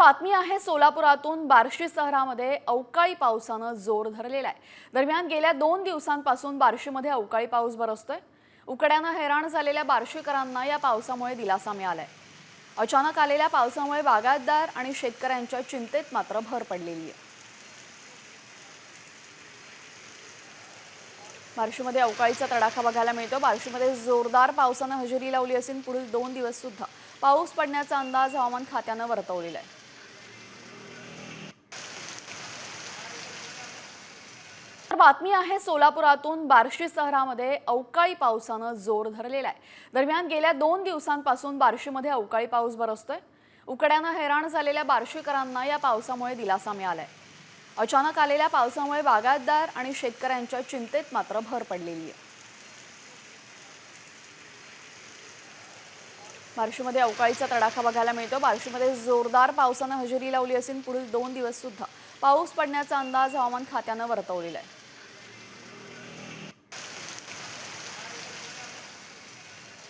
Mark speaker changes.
Speaker 1: बातमी आहे सोलापुरातून बार्शी शहरामध्ये अवकाळी पावसानं जोर धरलेला आहे. दरम्यान गेल्या दोन दिवसांपासून बार्शीमध्ये अवकाळी पाऊस बरसतोय. उकड्यानं हैराण झालेल्या बार्शीकरांना या पावसामुळे दिलासा मिळालाय. अचानक आलेल्या पावसामुळे बागायतदार आणि शेतकऱ्यांच्या चिंतेत मात्र भर पडलेली आहे. बार्शीमध्ये अवकाळीचा तडाखा बघायला मिळतो. बार्शीमध्ये जोरदार पावसानं हजेरी लावली असून पुढील दोन दिवस सुद्धा पाऊस पडण्याचा अंदाज हवामान खात्यानं वर्तवलेला आहे. बातमी आहे सोलापुरातून बार्शी शहरामध्ये अवकाळी पावसानं जोर धरलेला आहे. दरम्यान गेल्या दोन दिवसांपासून बार्शीमध्ये अवकाळी पाऊस बरसतोय. उकड्यानं हैराण झालेल्या बार्शीकरांना या पावसामुळे दिलासा मिळालाय. अचानक आलेल्या पावसामुळे बागायतदार आणि शेतकऱ्यांच्या चिंतेत मात्र भर पडलेली आहे. बार्शीमध्ये अवकाळीचा तडाखा बघायला मिळतो. बार्शीमध्ये जोरदार पावसानं हजेरी लावली असून पुढील दोन दिवस सुद्धा पाऊस पडण्याचा अंदाज हवामान खात्यानं वर्तवलेला आहे.